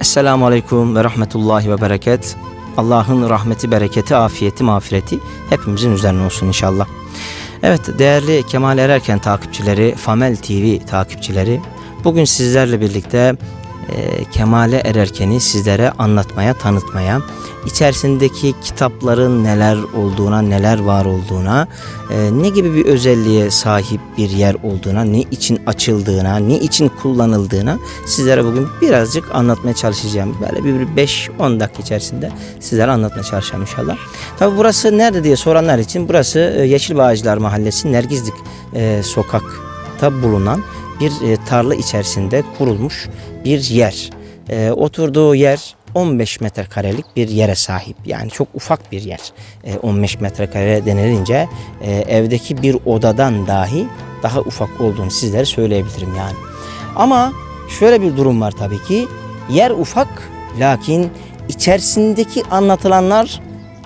Esselamu Aleyküm ve Rahmetullahi ve Bereket. Allah'ın rahmeti, bereketi, afiyeti, mağfireti hepimizin üzerine olsun inşallah. Evet değerli Kemal Ererken takipçileri, Famel TV takipçileri bugün sizlerle birlikte e, Kemal'e Ererken'i sizlere anlatmaya, tanıtmaya, içerisindeki kitapların neler olduğuna, neler var olduğuna, e, ne gibi bir özelliğe sahip bir yer olduğuna, ne için açıldığına, ne için kullanıldığına sizlere bugün birazcık anlatmaya çalışacağım. Böyle bir 5-10 dakika içerisinde sizlere anlatmaya çalışacağım inşallah. Tabi burası nerede diye soranlar için burası e, Yeşil Bağcılar Mahallesi Nergizlik e, sokakta bulunan bir e, tarla içerisinde kurulmuş bir yer. E, oturduğu yer 15 metrekarelik bir yere sahip. Yani çok ufak bir yer. E, 15 metrekare denilince e, evdeki bir odadan dahi daha ufak olduğunu sizlere söyleyebilirim yani. Ama şöyle bir durum var tabii ki. Yer ufak lakin içerisindeki anlatılanlar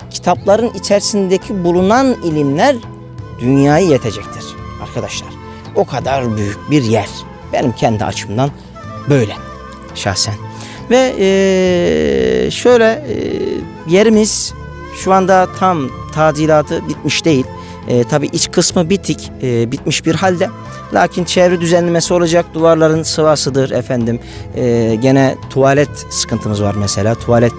kitapların içerisindeki bulunan ilimler dünyayı yetecektir arkadaşlar. O kadar büyük bir yer. Benim kendi açımdan böyle şahsen. Ve eee, şöyle eee, yerimiz şu anda tam tadilatı bitmiş değil. Eee Tabi iç kısmı bitik, eee, bitmiş bir halde. Lakin çevre düzenlemesi olacak. Duvarların sıvasıdır efendim. Eee, gene tuvalet sıkıntımız var mesela. Tuvalet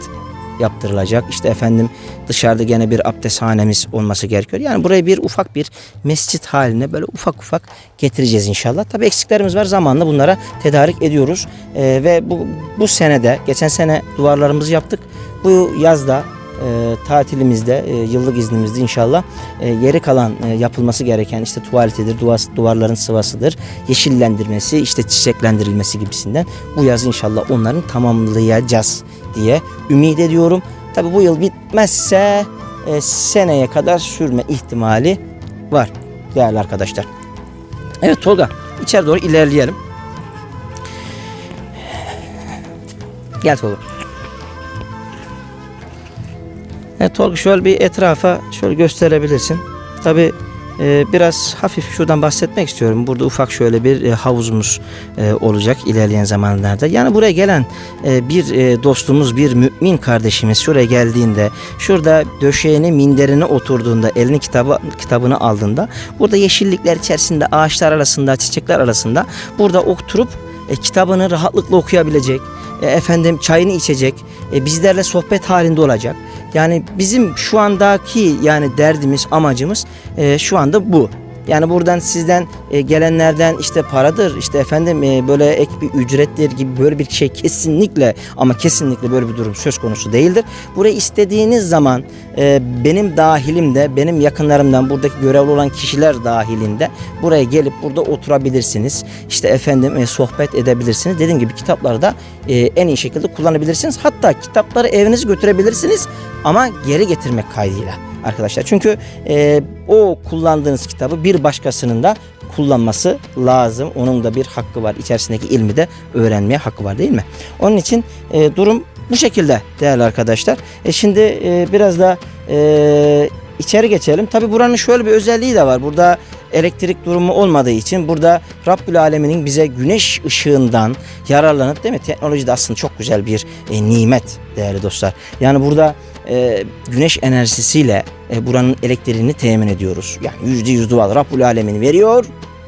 yaptırılacak. İşte efendim dışarıda gene bir abdesthanemiz olması gerekiyor. Yani burayı bir ufak bir mescit haline böyle ufak ufak getireceğiz inşallah. Tabii eksiklerimiz var zamanla bunlara tedarik ediyoruz. Ee, ve bu, bu senede geçen sene duvarlarımızı yaptık. Bu yazda e, tatilimizde, e, yıllık iznimizde inşallah e, geri kalan e, yapılması gereken işte tuvaletidir, duvar, duvarların sıvasıdır, yeşillendirmesi, işte çiçeklendirilmesi gibisinden bu yaz inşallah onların tamamlayacağız diye ümit ediyorum. Tabi bu yıl bitmezse e, seneye kadar sürme ihtimali var değerli arkadaşlar. Evet Tolga içeri doğru ilerleyelim. Gel Tolga. Evet Tolga şöyle bir etrafa şöyle gösterebilirsin. Tabi biraz hafif şuradan bahsetmek istiyorum. Burada ufak şöyle bir e, havuzumuz e, olacak ilerleyen zamanlarda. Yani buraya gelen e, bir e, dostumuz, bir mümin kardeşimiz şuraya geldiğinde, şurada döşeğini, minderine oturduğunda, elini kitabı kitabını aldığında, burada yeşillikler içerisinde, ağaçlar arasında, çiçekler arasında burada oturup e, kitabını rahatlıkla okuyabilecek, e, efendim çayını içecek, e, bizlerle sohbet halinde olacak. Yani bizim şu andaki yani derdimiz, amacımız e, şu anda bu. Yani buradan sizden e, gelenlerden işte paradır, işte efendim e, böyle ek bir ücretler gibi böyle bir şey kesinlikle ama kesinlikle böyle bir durum söz konusu değildir. Burayı istediğiniz zaman e, benim dahilimde, benim yakınlarımdan buradaki görevli olan kişiler dahilinde buraya gelip burada oturabilirsiniz. İşte efendim e, sohbet edebilirsiniz. Dediğim gibi kitapları da e, en iyi şekilde kullanabilirsiniz. Hatta kitapları evinize götürebilirsiniz ama geri getirmek kaydıyla arkadaşlar. Çünkü e, o kullandığınız kitabı bir başkasının da kullanması lazım. Onun da bir hakkı var. İçerisindeki ilmi de öğrenmeye hakkı var değil mi? Onun için e, durum bu şekilde değerli arkadaşlar. E, şimdi e, biraz da e, içeri geçelim. Tabi buranın şöyle bir özelliği de var. Burada elektrik durumu olmadığı için burada Rabbül Alemin'in bize güneş ışığından yararlanıp değil mi? Teknoloji de aslında çok güzel bir e, nimet değerli dostlar. Yani burada e, güneş enerjisiyle e, buranın elektriğini temin ediyoruz. Yani yüzde yüz doğal Rabbül Alemin veriyor.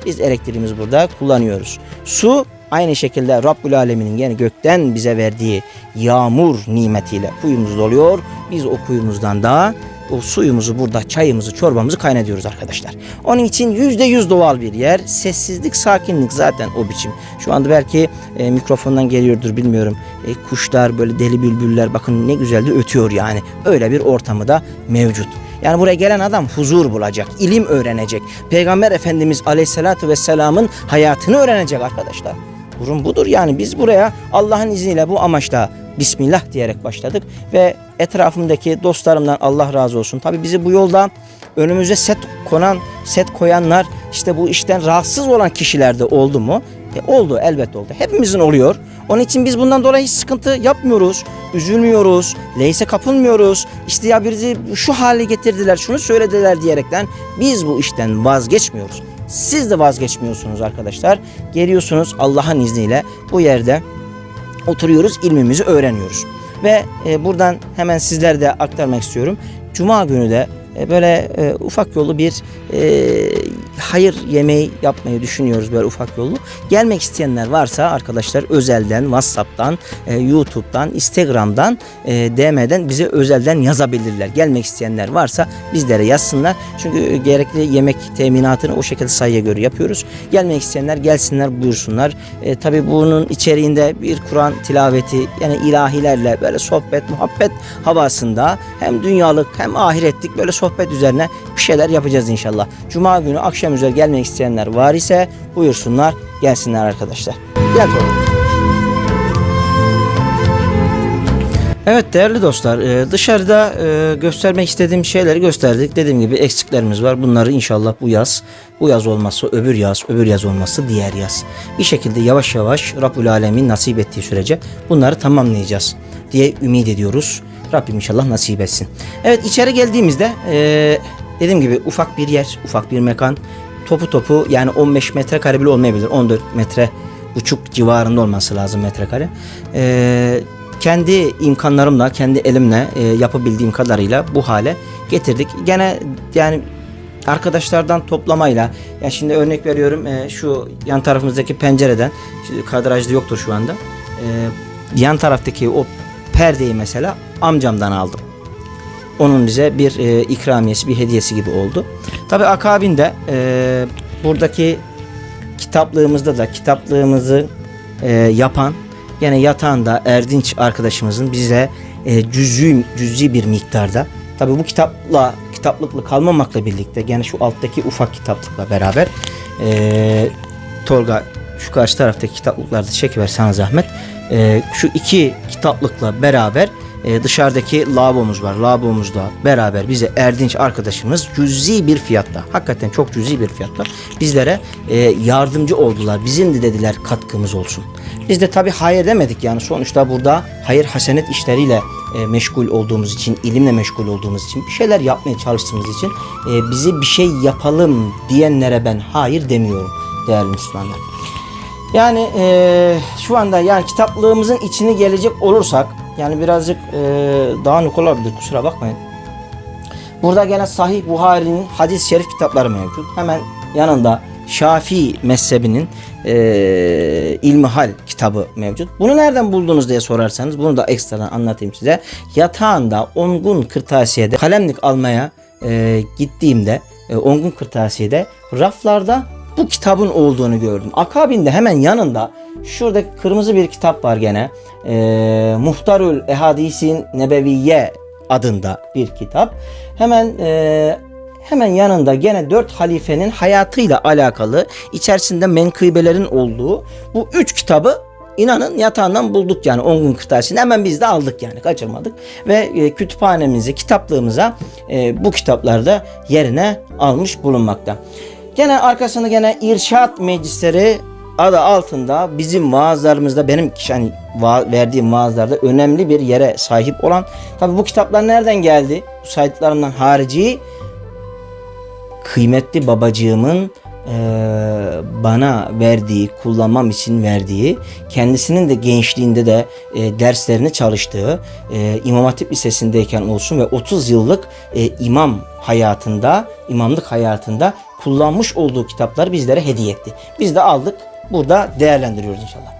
Biz elektriğimizi burada kullanıyoruz. Su aynı şekilde Rabbül Alemin'in yani gökten bize verdiği yağmur nimetiyle kuyumuz doluyor. Biz o kuyumuzdan da o suyumuzu burada çayımızı çorbamızı kaynatıyoruz arkadaşlar. Onun için yüzde yüz doğal bir yer. Sessizlik sakinlik zaten o biçim. Şu anda belki e, mikrofondan geliyordur bilmiyorum. E, kuşlar böyle deli bülbüller bakın ne güzel de ötüyor yani. Öyle bir ortamı da mevcut. Yani buraya gelen adam huzur bulacak, ilim öğrenecek. Peygamber Efendimiz Aleyhisselatü Vesselam'ın hayatını öğrenecek arkadaşlar. Durum budur yani biz buraya Allah'ın izniyle bu amaçla Bismillah diyerek başladık ve etrafımdaki dostlarımdan Allah razı olsun. Tabi bizi bu yolda önümüze set konan, set koyanlar işte bu işten rahatsız olan kişiler de oldu mu? E oldu elbet oldu. Hepimizin oluyor. Onun için biz bundan dolayı hiç sıkıntı yapmıyoruz. Üzülmüyoruz. Leyse kapılmıyoruz. İşte ya bizi şu hale getirdiler, şunu söylediler diyerekten biz bu işten vazgeçmiyoruz. Siz de vazgeçmiyorsunuz arkadaşlar. Geliyorsunuz Allah'ın izniyle bu yerde oturuyoruz, ilmimizi öğreniyoruz. Ve e, buradan hemen sizlere de aktarmak istiyorum. Cuma günü de böyle e, ufak yolu bir e, hayır yemeği yapmayı düşünüyoruz böyle ufak yolu. Gelmek isteyenler varsa arkadaşlar özelden, WhatsApp'tan, e, YouTube'dan, Instagram'dan, e, DM'den bize özelden yazabilirler. Gelmek isteyenler varsa bizlere yazsınlar. Çünkü e, gerekli yemek teminatını o şekilde sayıya göre yapıyoruz. Gelmek isteyenler gelsinler buyursunlar. E, Tabi bunun içeriğinde bir Kur'an tilaveti yani ilahilerle böyle sohbet, muhabbet havasında hem dünyalık hem ahiretlik böyle sohbet üzerine bir şeyler yapacağız inşallah. Cuma günü akşam üzeri gelmek isteyenler var ise buyursunlar gelsinler arkadaşlar. Gel oğlum. Evet değerli dostlar e, dışarıda e, göstermek istediğim şeyleri gösterdik. Dediğim gibi eksiklerimiz var. Bunları inşallah bu yaz, bu yaz olmazsa öbür yaz, öbür yaz olmazsa diğer yaz. Bir şekilde yavaş yavaş Rabbül Alemin nasip ettiği sürece bunları tamamlayacağız diye ümit ediyoruz. Rabbim inşallah nasip etsin. Evet içeri geldiğimizde e, dediğim gibi ufak bir yer, ufak bir mekan. Topu topu yani 15 metrekare bile olmayabilir. 14 metre buçuk civarında olması lazım metrekare. Ee, kendi imkanlarımla, kendi elimle e, yapabildiğim kadarıyla bu hale getirdik. Gene yani arkadaşlardan toplamayla ya şimdi örnek veriyorum e, şu yan tarafımızdaki pencereden şimdi kadrajda yoktur şu anda. E, yan taraftaki o perdeyi mesela amcamdan aldım. Onun bize bir e, ikramiyesi, bir hediyesi gibi oldu. Tabi akabinde e, buradaki kitaplığımızda da kitaplığımızı e, yapan gene yatağında Erdinç arkadaşımızın bize e, cüz'i, cüz'i bir miktarda tabi bu kitapla kitaplıkla kalmamakla birlikte gene şu alttaki ufak kitaplıkla beraber e, Tolga şu karşı taraftaki kitaplıkları da çekiver sana zahmet. E, şu iki kitaplıkla beraber e, dışarıdaki lavabomuz var. Lavabomuzla beraber bize Erdinç arkadaşımız cüzi bir fiyatta, hakikaten çok cüzi bir fiyatta bizlere e, yardımcı oldular. Bizim de dediler katkımız olsun. Biz de tabi hayır demedik yani sonuçta burada hayır hasenet işleriyle e, meşgul olduğumuz için, ilimle meşgul olduğumuz için, bir şeyler yapmaya çalıştığımız için e, bizi bir şey yapalım diyenlere ben hayır demiyorum değerli Müslümanlar. Yani e, şu anda yani kitaplığımızın içine gelecek olursak yani birazcık e, dağınık olabilir kusura bakmayın. Burada gene Sahih Buhari'nin hadis-i şerif kitapları mevcut. Hemen yanında Şafii mezhebinin e, İlmihal kitabı mevcut. Bunu nereden buldunuz diye sorarsanız bunu da ekstradan anlatayım size. Yatağında Ongun Kırtasiye'de kalemlik almaya e, gittiğimde e, Ongun Kırtasiye'de raflarda bu kitabın olduğunu gördüm. Akabinde hemen yanında şurada kırmızı bir kitap var gene. E, Muhtarül Ehadisin Nebeviye adında bir kitap. Hemen e, hemen yanında gene dört halifenin hayatıyla alakalı içerisinde menkıbelerin olduğu bu üç kitabı inanın yatağından bulduk yani 10 gün kırtasiyeni hemen biz de aldık yani kaçırmadık ve e, kütüphanemizi kitaplığımıza e, bu kitaplarda yerine almış bulunmakta. Gene arkasında gene irşat meclisleri adı altında bizim vaazlarımızda benim yani verdiğim vaazlarda önemli bir yere sahip olan tabi bu kitaplar nereden geldi? Bu saydıklarımdan harici kıymetli babacığımın eee, bana verdiği, kullanmam için verdiği, kendisinin de gençliğinde de e, derslerini çalıştığı, e, İmam Hatip Lisesi'ndeyken olsun ve 30 yıllık e, imam hayatında, imamlık hayatında kullanmış olduğu kitapları bizlere hediye etti. Biz de aldık, burada değerlendiriyoruz inşallah.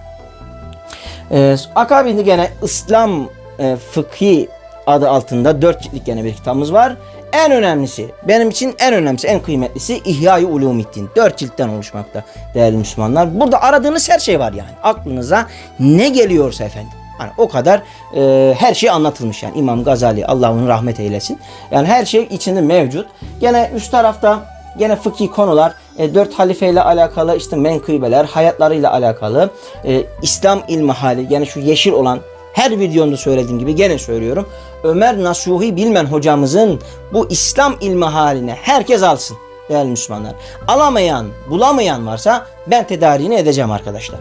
Ee, akabinde gene İslam e, fıkhi adı altında dört ciltlik gene bir kitabımız var. En önemlisi, benim için en önemlisi, en kıymetlisi İhya-i Ulumiddin. Dört ciltten oluşmakta değerli Müslümanlar. Burada aradığınız her şey var yani. Aklınıza ne geliyorsa efendim. Hani o kadar e, her şey anlatılmış yani İmam Gazali Allah onu rahmet eylesin. Yani her şey içinde mevcut. Gene üst tarafta gene fıkhi konular e, dört halifeyle alakalı işte menkıbeler, hayatlarıyla alakalı e, İslam ilmi hali yani şu yeşil olan her videomda söylediğim gibi gene söylüyorum. Ömer Nasuhi Bilmen hocamızın bu İslam ilmi haline herkes alsın değerli Müslümanlar. Alamayan, bulamayan varsa ben tedariğini edeceğim arkadaşlar.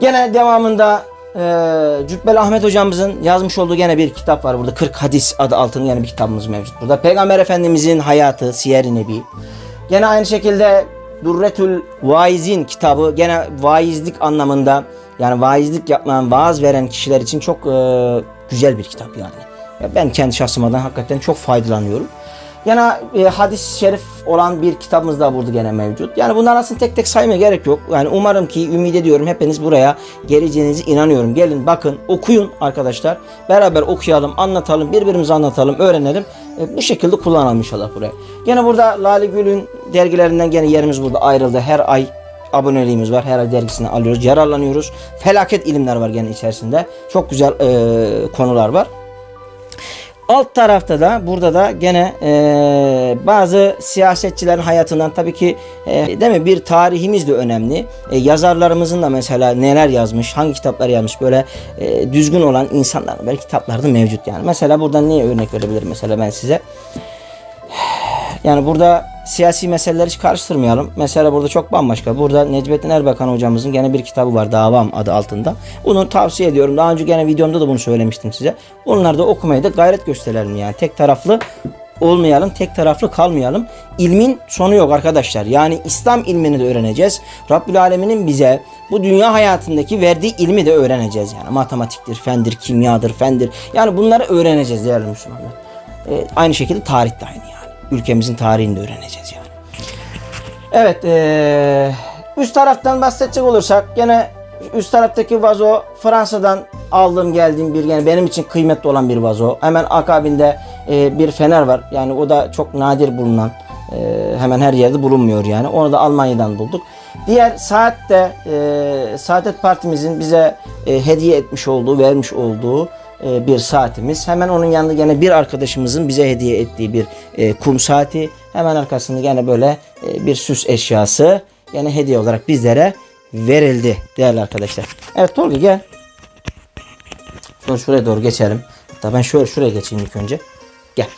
Gene devamında e, Cübbeli Ahmet hocamızın yazmış olduğu gene bir kitap var burada. 40 hadis adı altında yine bir kitabımız mevcut burada. Peygamber Efendimizin hayatı, Siyer-i Nebi. Gene aynı şekilde Durretül Vaizin kitabı gene vaizlik anlamında Yani vaizlik yapmayan, vaaz veren kişiler için çok e, güzel bir kitap yani. Ya ben kendi şahsımdan hakikaten çok faydalanıyorum. Yana e, hadis-i şerif olan bir kitabımız da burada gene mevcut. Yani bunlar aslında tek tek saymaya gerek yok. Yani umarım ki ümit ediyorum hepiniz buraya geleceğinizi inanıyorum. Gelin bakın okuyun arkadaşlar. Beraber okuyalım, anlatalım, birbirimize anlatalım, öğrenelim. E, bu şekilde kullanalım inşallah buraya. Gene burada Lale Gül'ün dergilerinden gene yerimiz burada ayrıldı. Her ay aboneliğimiz var. Her ay dergisini alıyoruz, yararlanıyoruz. Felaket ilimler var gene içerisinde. Çok güzel e, konular var. Alt tarafta da burada da gene e, bazı siyasetçilerin hayatından tabii ki e, değil mi bir tarihimiz de önemli. E, yazarlarımızın da mesela neler yazmış, hangi kitaplar yazmış böyle e, düzgün olan insanların böyle kitapları da mevcut yani. Mesela buradan niye örnek verebilirim mesela ben size? Yani burada siyasi meseleleri hiç karıştırmayalım. Mesela burada çok bambaşka. Burada Necmettin Erbakan hocamızın gene bir kitabı var Davam adı altında. Bunu tavsiye ediyorum. Daha önce gene videomda da bunu söylemiştim size. Bunları da okumaya da gayret gösterelim yani. Tek taraflı olmayalım, tek taraflı kalmayalım. İlmin sonu yok arkadaşlar. Yani İslam ilmini de öğreneceğiz. Rabbül Alemin'in bize bu dünya hayatındaki verdiği ilmi de öğreneceğiz yani. Matematiktir, fendir, kimyadır, fendir. Yani bunları öğreneceğiz değerli Müslümanlar. Ee, aynı şekilde tarih de aynı yani. Ülkemizin tarihini de öğreneceğiz yani. Evet, ee, üst taraftan bahsedecek olursak gene üst taraftaki vazo Fransa'dan aldığım geldiğim bir yani benim için kıymetli olan bir vazo. Hemen akabinde ee, bir fener var. Yani o da çok nadir bulunan ee, hemen her yerde bulunmuyor yani. Onu da Almanya'dan bulduk. Diğer saat de e, Saadet Partimizin bize e, hediye etmiş olduğu, vermiş olduğu e, bir saatimiz. Hemen onun yanında gene bir arkadaşımızın bize hediye ettiği bir e, kum saati. Hemen arkasında gene böyle e, bir süs eşyası. Yani hediye olarak bizlere verildi değerli arkadaşlar. Evet Tolga gel. Şöyle şuraya doğru geçelim. Hatta ben şöyle şuraya geçeyim ilk önce. Gel.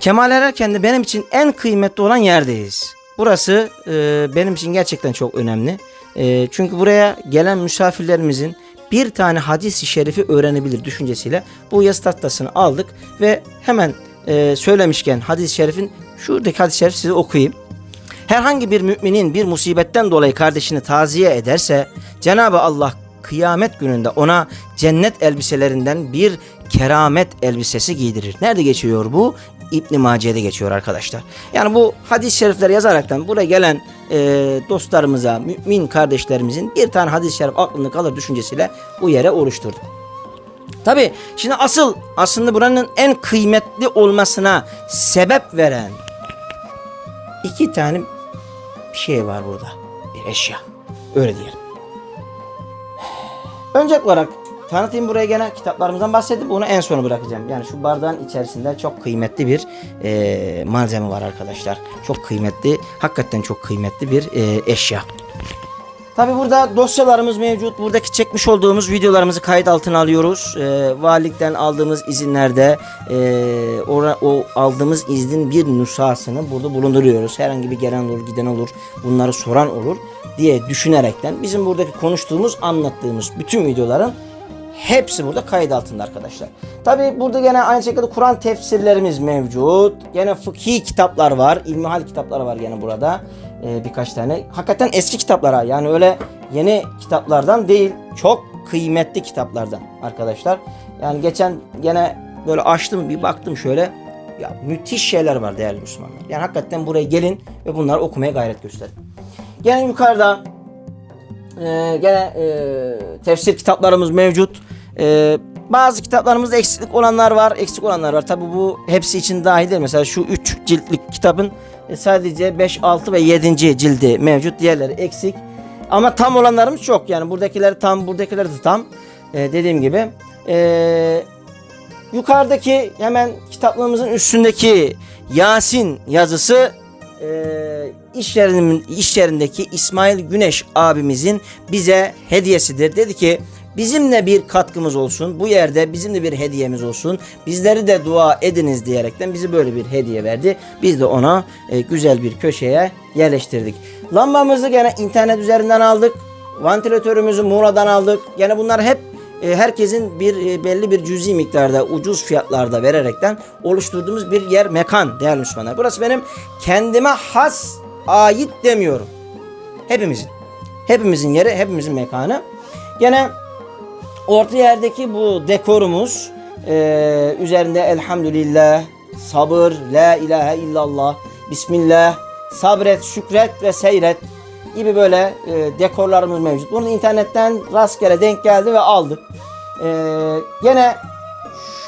Kemal Ererken'de benim için en kıymetli olan yerdeyiz. Burası e, benim için gerçekten çok önemli. E, çünkü buraya gelen misafirlerimizin bir tane hadis-i şerifi öğrenebilir düşüncesiyle bu yazı tahtasını aldık ve hemen e, söylemişken hadis-i şerifin şuradaki hadis-i şerif size okuyayım. Herhangi bir müminin bir musibetten dolayı kardeşini taziye ederse Cenab-ı Allah kıyamet gününde ona cennet elbiselerinden bir keramet elbisesi giydirir. Nerede geçiyor bu? İbn Mace'de geçiyor arkadaşlar. Yani bu hadis-i şerifleri yazaraktan buraya gelen e, dostlarımıza, mümin kardeşlerimizin bir tane hadis-i şerif aklında kalır düşüncesiyle bu yere oluşturduk. Tabi şimdi asıl aslında buranın en kıymetli olmasına sebep veren iki tane bir şey var burada. Bir eşya. Öyle diyelim. Öncelikli olarak tanıtayım buraya gene kitaplarımızdan bahsedip bunu en sona bırakacağım. Yani şu bardağın içerisinde çok kıymetli bir e, malzeme var arkadaşlar. Çok kıymetli, hakikaten çok kıymetli bir e, eşya. Tabi burada dosyalarımız mevcut. Buradaki çekmiş olduğumuz videolarımızı kayıt altına alıyoruz. E, valilikten aldığımız izinlerde e, ora, o aldığımız iznin bir nüshasını burada bulunduruyoruz. Herhangi bir gelen olur, giden olur, bunları soran olur diye düşünerekten bizim buradaki konuştuğumuz, anlattığımız bütün videoların hepsi burada kayıt altında arkadaşlar. Tabi burada gene aynı şekilde Kur'an tefsirlerimiz mevcut. Gene fıkhi kitaplar var. İlmihal kitapları var gene burada. Ee, birkaç tane. Hakikaten eski kitaplara yani öyle yeni kitaplardan değil. Çok kıymetli kitaplardan arkadaşlar. Yani geçen gene böyle açtım bir baktım şöyle. Ya müthiş şeyler var değerli Müslümanlar. Yani hakikaten buraya gelin ve bunları okumaya gayret gösterin. Gene yukarıda ee, gene e, tefsir kitaplarımız mevcut. Ee, bazı kitaplarımızda eksiklik olanlar var, eksik olanlar var. Tabi bu hepsi için dahil değil. Mesela şu 3 ciltlik kitabın e, sadece 5, 6 ve 7. cildi mevcut. Diğerleri eksik. Ama tam olanlarımız çok. Yani buradakiler tam, buradakiler de tam. Ee, dediğim gibi. Ee, yukarıdaki hemen kitaplığımızın üstündeki Yasin yazısı e, iş, yerin, iş yerindeki İsmail Güneş abimizin bize hediyesidir. Dedi ki bizimle bir katkımız olsun. Bu yerde bizimle bir hediyemiz olsun. Bizleri de dua ediniz diyerekten bizi böyle bir hediye verdi. Biz de ona e, güzel bir köşeye yerleştirdik. Lambamızı gene internet üzerinden aldık. Vantilatörümüzü Muğla'dan aldık. Gene bunlar hep e, herkesin bir e, belli bir cüzi miktarda ucuz fiyatlarda vererekten oluşturduğumuz bir yer mekan değerli Müslümanlar. Burası benim kendime has ait demiyorum. Hepimizin. Hepimizin yeri, hepimizin mekanı. Gene orta yerdeki bu dekorumuz e, üzerinde elhamdülillah, sabır, la ilahe illallah, bismillah, sabret, şükret ve seyret gibi böyle e, dekorlarımız mevcut. Bunu internetten rastgele denk geldi ve aldık. E, gene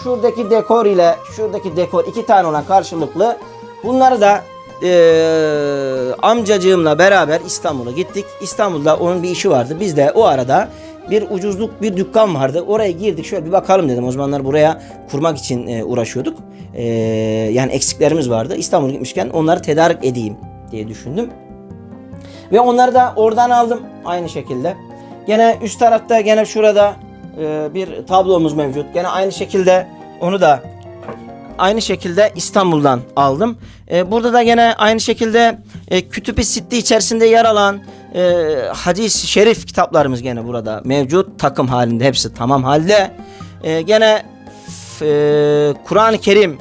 şuradaki dekor ile şuradaki dekor iki tane olan karşılıklı. Bunları da e, amcacığımla beraber İstanbul'a gittik. İstanbul'da onun bir işi vardı. Biz de o arada bir ucuzluk bir dükkan vardı. Oraya girdik şöyle bir bakalım dedim. O zamanlar buraya kurmak için e, uğraşıyorduk. E, yani eksiklerimiz vardı. İstanbul'a gitmişken onları tedarik edeyim diye düşündüm. Ve onları da oradan aldım aynı şekilde. Gene üst tarafta gene şurada e, bir tablomuz mevcut. Gene aynı şekilde onu da aynı şekilde İstanbul'dan aldım. E, burada da gene aynı şekilde e, Kütüb-i Sitte içerisinde yer alan e, hadis şerif kitaplarımız gene burada mevcut. Takım halinde hepsi tamam halde. E, gene e, Kur'an-ı Kerim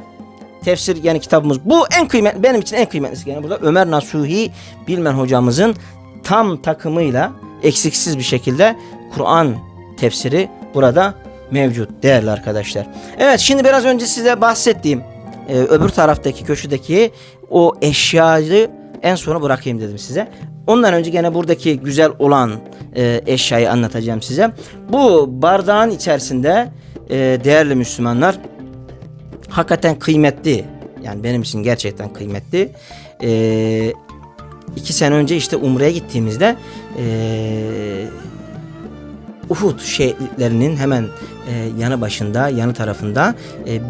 tefsir yani kitabımız. Bu en kıymetli benim için en kıymetlisi gene burada Ömer Nasuhi Bilmen hocamızın tam takımıyla eksiksiz bir şekilde Kur'an tefsiri burada mevcut değerli arkadaşlar. Evet şimdi biraz önce size bahsettiğim e, öbür taraftaki köşedeki o eşyayı en sona bırakayım dedim size. Ondan önce gene buradaki güzel olan e, eşyayı anlatacağım size. Bu bardağın içerisinde e, değerli Müslümanlar hakikaten kıymetli. Yani benim için gerçekten kıymetli. Ee, iki sene önce işte Umre'ye gittiğimizde ee, Uhud şehitlerinin hemen e, yanı başında, yanı tarafında e,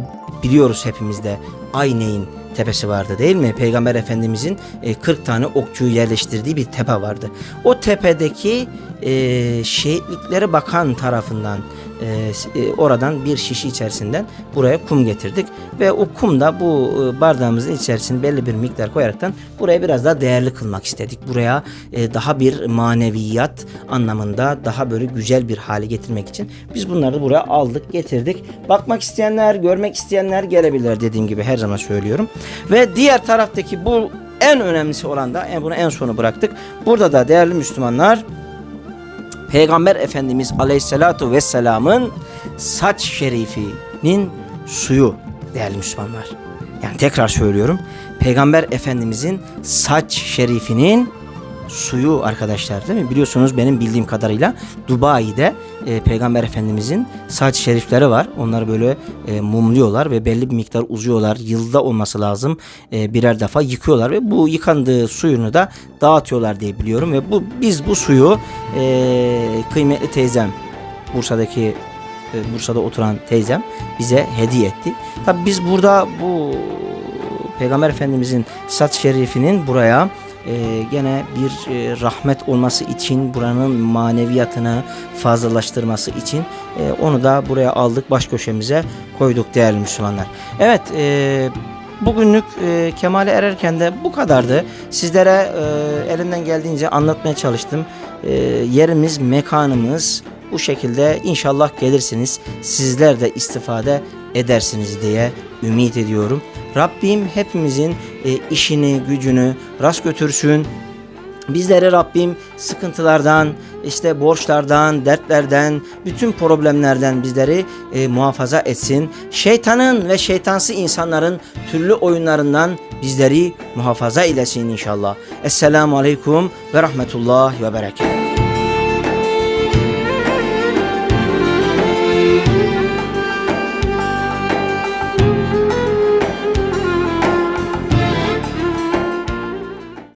biliyoruz hepimiz de Ayneyn tepesi vardı değil mi? Peygamber Efendimizin e, 40 tane okçuyu yerleştirdiği bir tepe vardı. O tepedeki e, şehitliklere bakan tarafından e, e, oradan bir şişi içerisinden buraya kum getirdik ve o kum da bu e, bardağımızın içerisine belli bir miktar koyaraktan buraya biraz daha değerli kılmak istedik. Buraya e, daha bir maneviyat anlamında daha böyle güzel bir hale getirmek için biz bunları da buraya aldık getirdik. Bakmak isteyenler görmek isteyenler gelebilirler dediğim gibi her zaman söylüyorum. Ve diğer taraftaki bu en önemlisi olan da en bunu en sona bıraktık. Burada da değerli Müslümanlar Peygamber Efendimiz Aleyhisselatu Vesselam'ın saç şerifinin suyu değerli Müslümanlar. Yani tekrar söylüyorum. Peygamber Efendimizin saç şerifinin suyu arkadaşlar değil mi? Biliyorsunuz benim bildiğim kadarıyla Dubai'de e, Peygamber Efendimizin saç şerifleri var. Onları böyle e, mumluyorlar ve belli bir miktar uzuyorlar. Yılda olması lazım. E, birer defa yıkıyorlar ve bu yıkandığı suyunu da dağıtıyorlar diye biliyorum ve bu biz bu suyu e, kıymetli teyzem Bursa'daki e, Bursa'da oturan teyzem bize hediye etti. Tabi biz burada bu Peygamber Efendimizin saç şerifinin buraya e, gene bir e, rahmet olması için buranın maneviyatını fazlalaştırması için e, onu da buraya aldık baş köşemize koyduk değerli Müslümanlar. Evet e, bugünlük e, Kemal'e ererken de bu kadardı. Sizlere e, elimden geldiğince anlatmaya çalıştım. Yerimiz, mekanımız bu şekilde inşallah gelirsiniz. Sizler de istifade edersiniz diye ümit ediyorum. Rabbim hepimizin e, işini, gücünü rast götürsün. Bizleri Rabbim sıkıntılardan, işte borçlardan, dertlerden, bütün problemlerden bizleri e, muhafaza etsin. Şeytanın ve şeytansı insanların türlü oyunlarından bizleri muhafaza eylesin inşallah. Esselamu Aleyküm ve Rahmetullah ve Berekatuhu.